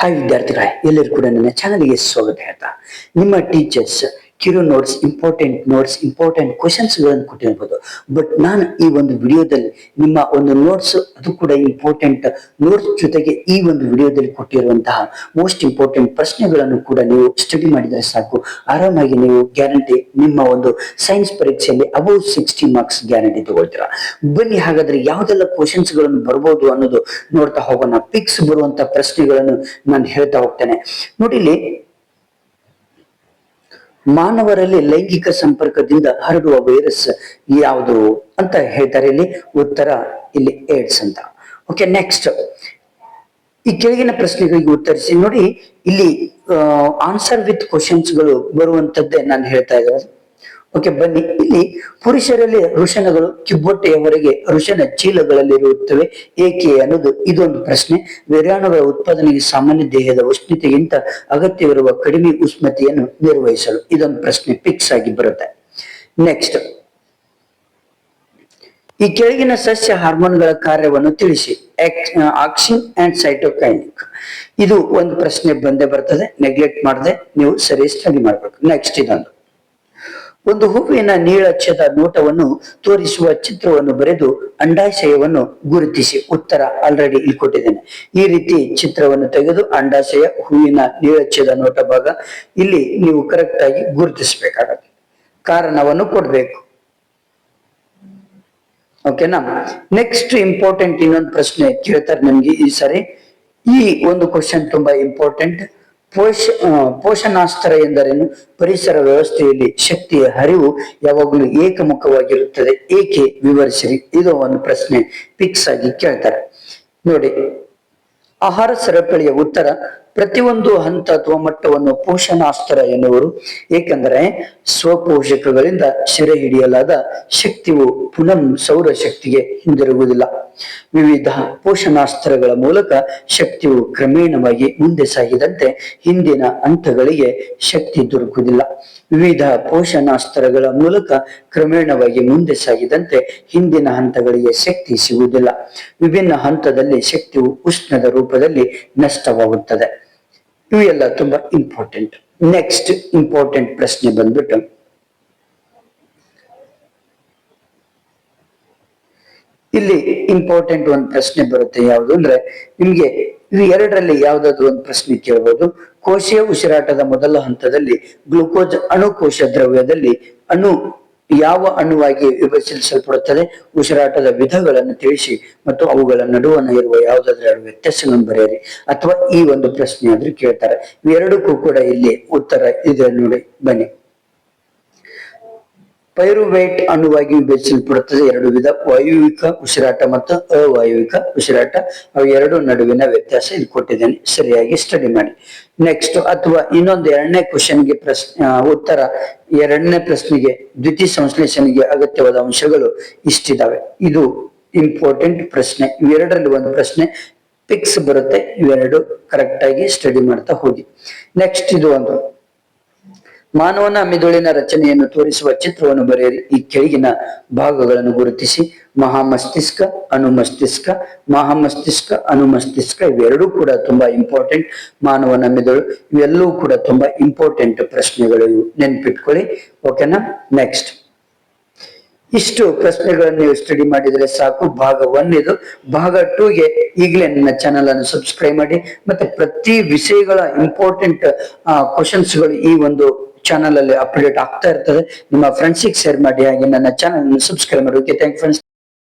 Hi ವಿದ್ಯಾರ್ಥಿಗಳೇ ಎಲ್ಲರೂ ಕೂಡ ನನ್ನ ಚಾನಲ್ಗೆ ಸ್ವಾಗತ ಹೇಳ್ತಾ. ನಿಮ್ಮ ಟೀಚರ್ಸ್ ಕಿರು ನೋಟ್ಸ್ ಇಂಪಾರ್ಟೆಂಟ್ ನೋಟ್ಸ್ ಇಂಪಾರ್ಟೆಂಟ್ ಕ್ವಶನ್ಸ್ಗಳನ್ನು ಕೊಟ್ಟಿರ್ಬೋದು. ಬಟ್ ನಾನು ಈ ಒಂದು ವಿಡಿಯೋದಲ್ಲಿ ನಿಮ್ಮ ಒಂದು ನೋಟ್ಸ್ ಅದು ಕೂಡ ಇಂಪಾರ್ಟೆಂಟ್ ನೋಟ್ಸ್ ಜೊತೆಗೆ ಈ ಒಂದು ವಿಡಿಯೋದಲ್ಲಿ ಕೊಟ್ಟಿರುವಂತಹ ಮೋಸ್ಟ್ ಇಂಪಾರ್ಟೆಂಟ್ ಪ್ರಶ್ನೆಗಳನ್ನು ಕೂಡ ನೀವು ಸ್ಟಡಿ ಮಾಡಿದರೆ ಸಾಕು. ಆರಾಮಾಗಿ ನೀವು ಗ್ಯಾರಂಟಿ ನಿಮ್ಮ ಒಂದು ಸೈನ್ಸ್ ಪರೀಕ್ಷೆಯಲ್ಲಿ ಅಬೌವ್ ಸಿಕ್ಸ್ಟಿ ಮಾರ್ಕ್ಸ್ ಗ್ಯಾರಂಟಿ ತಗೊಳ್ತೀರಾ. ಬನ್ನಿ ಹಾಗಾದ್ರೆ ಯಾವ್ದೆಲ್ಲ ಕ್ವಶನ್ಸ್ಗಳನ್ನು ಬರ್ಬೋದು ಅನ್ನೋದು ನೋಡ್ತಾ ಹೋಗೋಣ. ಪಿಕ್ಸ್ ಬರುವಂತ ಪ್ರಶ್ನೆಗಳನ್ನು ನಾನು ಹೇಳ್ತಾ ಹೋಗ್ತೇನೆ. ನೋಡಿ ಇಲ್ಲಿ ಮಾನವರಲ್ಲಿ ಲೈಂಗಿಕ ಸಂಪರ್ಕದಿಂದ ಹರಡುವ ವೈರಸ್ ಯಾವುದು ಅಂತ ಹೇಳ್ತಾರೆ ಇಲ್ಲಿ. ಉತ್ತರ ಇಲ್ಲಿ ಏಡ್ಸ್ ಅಂತ. ಓಕೆ ನೆಕ್ಸ್ಟ್ ಈ ಕೆಳಗಿನ ಪ್ರಶ್ನೆಗಳಿಗೆ ಉತ್ತರಿಸಿ ನೋಡಿ. ಇಲ್ಲಿ ಆನ್ಸರ್ ವಿತ್ಗಳು ಬರುವಂತದ್ದೇ ನಾನು ಹೇಳ್ತಾ ಇರೋದು. ಓಕೆ ಬನ್ನಿ. ಇಲ್ಲಿ ಪುರುಷರಲ್ಲಿ ಋಷಣಗಳು ಕಿಬ್ಬೊಟ್ಟೆಯವರೆಗೆ ಋಷಣ ಚೀಲಗಳಲ್ಲಿರುತ್ತವೆ ಏಕೆ ಅನ್ನೋದು ಇದೊಂದು ಪ್ರಶ್ನೆ. ವಿರಾಣುಗಳ ಉತ್ಪಾದನೆಗೆ ಸಾಮಾನ್ಯ ದೇಹದ ಉಷ್ಣತೆಗಿಂತ ಅಗತ್ಯವಿರುವ ಕಡಿಮೆ ಉಷ್ಣತೆಯನ್ನು ನಿರ್ವಹಿಸಲು ಇದೊಂದು ಪ್ರಶ್ನೆ ಫಿಕ್ಸ್ ಆಗಿ ಬರುತ್ತೆ. ನೆಕ್ಸ್ಟ್ ಈ ಕೆಳಗಿನ ಸಸ್ಯ ಹಾರ್ಮೋನ್ಗಳ ಕಾರ್ಯವನ್ನು ತಿಳಿಸಿ. ಆಕ್ಸಿನ್ ಅಂಡ್ ಸೈಟೋಕೈನಿಕ್ ಇದು ಒಂದು ಪ್ರಶ್ನೆ ಬಂದೇ ಬರ್ತದೆ. ನೆಗ್ಲೆಕ್ಟ್ ಮಾಡದೆ ನೀವು ಸರಿ ಸ್ಟಡಿ ಮಾಡಬೇಕು. ನೆಕ್ಸ್ಟ್ ಇದೊಂದು. ಒಂದು ಹೂವಿನ ನೀಳಚ್ಚದ ನೋಟವನ್ನು ತೋರಿಸುವ ಚಿತ್ರವನ್ನು ಬರೆದು ಅಂಡಾಶಯವನ್ನು ಗುರುತಿಸಿ. ಉತ್ತರ ಆಲ್ರೆಡಿ ಇಲ್ಲಿ ಕೊಟ್ಟಿದ್ದೇನೆ. ಈ ರೀತಿ ಚಿತ್ರವನ್ನು ತೆಗೆದು ಅಂಡಾಶಯ, ಹೂವಿನ ನೀಳಚ್ಚದ ನೋಟ ಭಾಗ ಇಲ್ಲಿ ನೀವು ಕರೆಕ್ಟ್ ಆಗಿ ಗುರುತಿಸಬೇಕಾಗತ್ತೆ. ಕಾರಣವನ್ನು ಕೊಡ್ಬೇಕು. ಓಕೆನಾ ನೆಕ್ಸ್ಟ್ ಇಂಪಾರ್ಟೆಂಟ್ ಇನ್ನೊಂದು ಪ್ರಶ್ನೆ ಕೇಳ್ತಾರೆ ನಿಮ್ಗೆ ಈ ಸರಿ. ಈ ಒಂದು ಕ್ವಶನ್ ತುಂಬಾ ಇಂಪಾರ್ಟೆಂಟ್ ಪೋಷ ಪೋಷಣಾಸ್ತ್ರ ಎಂದರೇನು? ಪರಿಸರ ವ್ಯವಸ್ಥೆಯಲ್ಲಿ ಶಕ್ತಿಯ ಹರಿವು ಯಾವಾಗಲೂ ಏಕಮುಖವಾಗಿರುತ್ತದೆ. ಏಕೆ? ವಿವರಿಸಿರಿ. ಇದು ಒಂದು ಪ್ರಶ್ನೆ. ಫಿಕ್ಸ್ ಆಗಿ ಕೇಳ್ತಾರೆ. ನೋಡಿ, ಆಹಾರ ಸರಪಳಿಯ ಉತ್ತರ ಪ್ರತಿಯೊಂದು ಹಂತ ಅಥವಾ ಮಟ್ಟವನ್ನು ಪೋಷಣಾಸ್ತ್ರ ಎನ್ನುವರು. ಏಕೆಂದರೆ ಸ್ವಪೋಷಕಗಳಿಂದ ಸೆರೆ ಹಿಡಿಯಲಾದ ಶಕ್ತಿಯು ಪುನಃ ಸೌರ ಶಕ್ತಿಗೆ ಹಿಂದಿರುಗುವುದಿಲ್ಲ. ವಿವಿಧ ಪೋಷಣಾಸ್ತ್ರಗಳ ಮೂಲಕ ಶಕ್ತಿಯು ಕ್ರಮೇಣವಾಗಿ ಮುಂದೆ ಸಾಗಿದಂತೆ ಹಿಂದಿನ ಹಂತಗಳಿಗೆ ಶಕ್ತಿ ದೊರಕುವುದಿಲ್ಲ. ವಿವಿಧ ಪೋಷಣಾಸ್ತ್ರಗಳ ಮೂಲಕ ಕ್ರಮೇಣವಾಗಿ ಮುಂದೆ ಸಾಗಿದಂತೆ ಹಿಂದಿನ ಹಂತಗಳಿಗೆ ಶಕ್ತಿ ಸಿಗುವುದಿಲ್ಲ. ವಿಭಿನ್ನ ಹಂತದಲ್ಲಿ ಶಕ್ತಿಯು ಉಷ್ಣದ ರೂಪದಲ್ಲಿ ನಷ್ಟವಾಗುತ್ತದೆ. ಇವೆಲ್ಲ ತುಂಬಾ ಇಂಪಾರ್ಟೆಂಟ್ ನೆಕ್ಸ್ಟ್ ಇಂಪಾರ್ಟೆಂಟ್ ಪ್ರಶ್ನೆ ಬಂದ್ಬಿಟ್ಟು, ಇಲ್ಲಿ ಇಂಪಾರ್ಟೆಂಟ್ ಒಂದು ಪ್ರಶ್ನೆ ಬರುತ್ತೆ. ಯಾವುದು ಅಂದ್ರೆ, ನಿಮ್ಗೆ ಇವು ಎರಡರಲ್ಲಿ ಯಾವ್ದಾದ್ರು ಒಂದು ಪ್ರಶ್ನೆ ಕೇಳಬಹುದು ಕೋಶೀಯ ಉಸಿರಾಟದ ಮೊದಲ ಹಂತದಲ್ಲಿ ಗ್ಲುಕೋಸ್ ಅಣುಕೋಶ ದ್ರವ್ಯದಲ್ಲಿ ಅಣು ಯಾವ ಅಣುವಾಗಿ ವಿಭಜಿಸಲ್ಪಡುತ್ತದೆ, ಉಸಿರಾಟದ ವಿಧಗಳನ್ನು ತಿಳಿಸಿ ಮತ್ತು ಅವುಗಳ ನಡುವನ ಇರುವ ಯಾವುದಾದ್ರೂ ವ್ಯತ್ಯಾಸಗಳನ್ನು ಬರೆಯಿರಿ. ಅಥವಾ ಈ ಒಂದು ಪ್ರಶ್ನೆ ಆದ್ರೂ ಕೇಳ್ತಾರೆ. ಇವೆರಡಕ್ಕೂ ಕೂಡ ಇಲ್ಲಿ ಉತ್ತರ ಇದೆ ನೋಡಿ, ಬನ್ನಿ. ಪೈರುವೇಟ್ ಅಣುವಾಗಿ ವಿಭಜಿಸಲ್ಪಡುತ್ತದೆ. ಎರಡು ವಿಧ, ವಾಯುವಿಕ ಉಸಿರಾಟ ಮತ್ತು ಅವಾಯುವಿಕ ಉಸಿರಾಟ. ಅವು ಎರಡು ನಡುವಿನ ವ್ಯತ್ಯಾಸ ಇಲ್ಲಿ ಕೊಟ್ಟಿದ್ದೇನೆ. ಸರಿಯಾಗಿ ಸ್ಟಡಿ ಮಾಡಿ. ನೆಕ್ಸ್ಟ್ ಅಥವಾ ಇನ್ನೊಂದು ಎರಡನೇ ಕ್ವಶನ್ಗೆ ಪ್ರಶ್ನೆ ಉತ್ತರ. ಎರಡನೇ ಪ್ರಶ್ನೆಗೆ, ದ್ವಿತೀಯ ಸಂಶ್ಲೇಷಣೆಗೆ ಅಗತ್ಯವಾದ ಅಂಶಗಳು ಇಷ್ಟಿದಾವೆ. ಇದು ಇಂಪಾರ್ಟೆಂಟ್ ಪ್ರಶ್ನೆ. ಇವೆರಡರಲ್ಲಿ ಒಂದು ಪ್ರಶ್ನೆ. ಫಿಕ್ಸ್ ಬರುತ್ತೆ. ಇವೆರಡು ಕರೆಕ್ಟ್ ಆಗಿ ಸ್ಟಡಿ ಮಾಡ್ತಾ ಹೋಗಿ. ನೆಕ್ಸ್ಟ್ ಇದು ಒಂದು. ಮಾನವನ ಮಿದುಳಿನ ರಚನೆಯನ್ನು ತೋರಿಸುವ ಚಿತ್ರವನ್ನು ಬರೆಯಿರಿ. ಈ ಕೆಳಗಿನ ಭಾಗಗಳನ್ನು ಗುರುತಿಸಿ. ಮಹಾಮಸ್ತಿಷ್ಕ, ಅನುಮಸ್ತಿಷ್ಕ ಮಹಾಮಸ್ತಿಷ್ಕ, ಅನುಮಸ್ತಿಷ್ಕ ಇವೆರಡೂ ಕೂಡ ತುಂಬಾ ಇಂಪಾರ್ಟೆಂಟ್ ಮಾನವನ ಮಿದುಳು ಇವೆಲ್ಲವೂ ಕೂಡ ತುಂಬಾ ಇಂಪಾರ್ಟೆಂಟ್ ಪ್ರಶ್ನೆಗಳು ನೆನ್ಪಿಟ್ಕೊಳ್ಳಿ. ಓಕೆನಾ ನೆಕ್ಸ್ಟ್ ಇಷ್ಟು ಪ್ರಶ್ನೆಗಳನ್ನು ನೀವು ಸ್ಟಡಿ ಮಾಡಿದರೆ ಸಾಕು. ಭಾಗ ಒನ್ ಇದು. ಭಾಗ ಟೂಗೆ ಈಗಲೇ ನನ್ನ ಚಾನಲ್ ಅನ್ನು ಸಬ್ಸ್ಕ್ರೈಬ್ ಮಾಡಿ. ಮತ್ತೆ ಪ್ರತಿ ವಿಷಯಗಳ ಇಂಪಾರ್ಟೆಂಟ್ ಕ್ವಶನ್ಸ್ಗಳು ಈ ಒಂದು ಚಾನಲ್ ಅಲ್ಲಿ ಅಪ್ಡೇಟ್ ಆಗ್ತಾ ಇರ್ತದೆ. ನಿಮ್ಮ ಫ್ರೆಂಡ್ಸಿಗೆ ಶೇರ್ ಮಾಡಿ ಹಾಗೆ ನನ್ನ ಚಾನಲ್ ಸಬ್ಸ್ಕ್ರೈಬ್ ಮಾಡಿ. Okay thank friends